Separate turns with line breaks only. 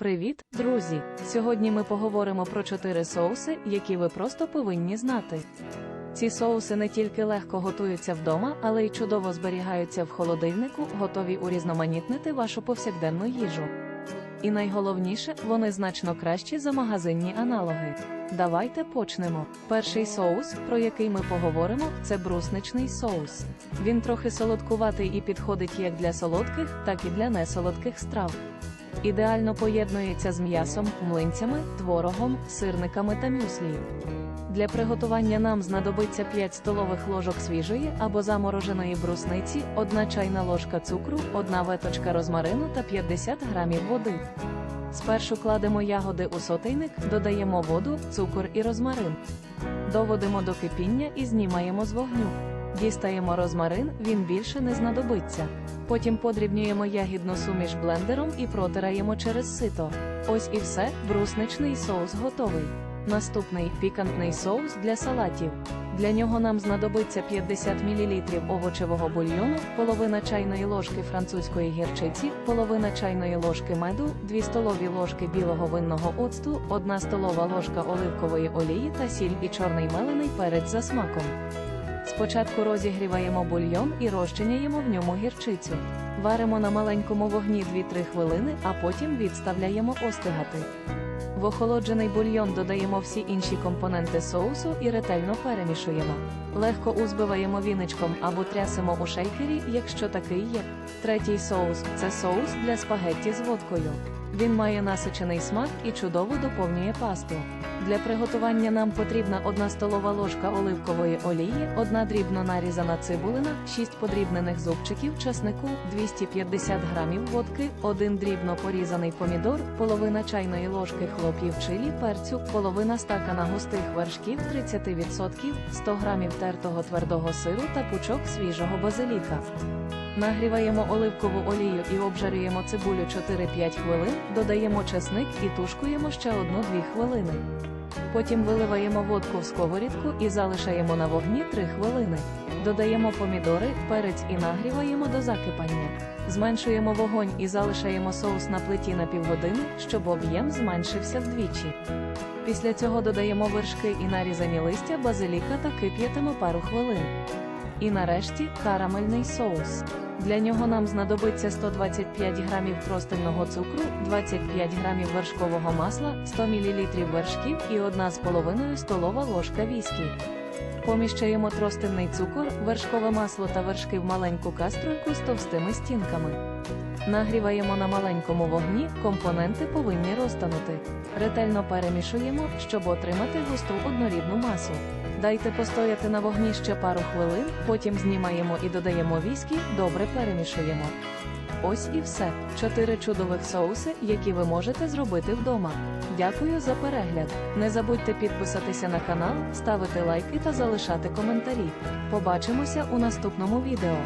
Привіт, друзі! Сьогодні ми поговоримо про чотири соуси, які ви просто повинні знати. Ці соуси не тільки легко готуються вдома, але й чудово зберігаються в холодильнику, готові урізноманітнити вашу повсякденну їжу. І найголовніше, вони значно кращі за магазинні аналоги. Давайте почнемо. Перший соус, про який ми поговоримо, це брусничний соус. Він трохи солодкуватий і підходить як для солодких, так і для несолодких страв. Ідеально поєднується з м'ясом, млинцями, творогом, сирниками та мюслі. Для приготування нам знадобиться 5 столових ложок свіжої або замороженої брусниці, 1 чайна ложка цукру, 1 веточка розмарину та 50 грамів води. Спершу кладемо ягоди у сотейник, додаємо воду, цукор і розмарин. Доводимо до кипіння і знімаємо з вогню. Дістаємо розмарин, він більше не знадобиться. Потім подрібнюємо ягідну суміш блендером і протираємо через сито. Ось і все, брусничний соус готовий. Наступний пікантний соус для салатів. Для нього нам знадобиться 50 мл овочевого бульйону, половина чайної ложки французької гірчиці, половина чайної ложки меду, 2 столові ложки білого винного оцту, 1 столова ложка оливкової олії та сіль і чорний мелений перець за смаком. Спочатку розігріваємо бульйон і розчиняємо в ньому гірчицю. Варимо на маленькому вогні 2-3 хвилини, а потім відставляємо остигати. В охолоджений бульйон додаємо всі інші компоненти соусу і ретельно перемішуємо. Легко узбиваємо віничком або трясемо у шейкері, якщо такий є. Третій соус це соус для спагетті з водкою. Він має насичений смак і чудово доповнює пасту. Для приготування нам потрібна 1 столова ложка оливкової олії, 1 дрібно нарізана цибулина, 6 подрібнених зубчиків часнику, 250 грамів водки, 1 дрібно порізаний помідор, половина чайної ложки хлоп'їв чилі перцю, половина стакана густих вершків 30%, 100 грамів тертого твердого сиру та пучок свіжого базиліка. Нагріваємо оливкову олію і обжарюємо цибулю 4-5 хвилин, додаємо чесник і тушкуємо ще 1-2 хвилини. Потім виливаємо водку в сковорідку і залишаємо на вогні 3 хвилини. Додаємо помідори, перець і нагріваємо до закипання. Зменшуємо вогонь і залишаємо соус на плиті на півгодини, щоб об'єм зменшився вдвічі. Після цього додаємо вершки і нарізані листя базиліка та кип'ятимо пару хвилин. І нарешті карамельний соус. Для нього нам знадобиться 125 грамів простильного цукру, 25 грамів вершкового масла, 100 мл вершків і 1,5 столова ложка віскі. Поміщаємо тростинний цукор, вершкове масло та вершки в маленьку каструльку з товстими стінками. Нагріваємо на маленькому вогні, компоненти повинні розтанути. Ретельно перемішуємо, щоб отримати густу однорідну масу. Дайте постояти на вогні ще пару хвилин, потім знімаємо і додаємо віскі, добре перемішуємо. Ось і все. Чотири чудових соуси, які ви можете зробити вдома. Дякую за перегляд. Не забудьте підписатися на канал, ставити лайки та залишати коментарі. Побачимося у наступному відео.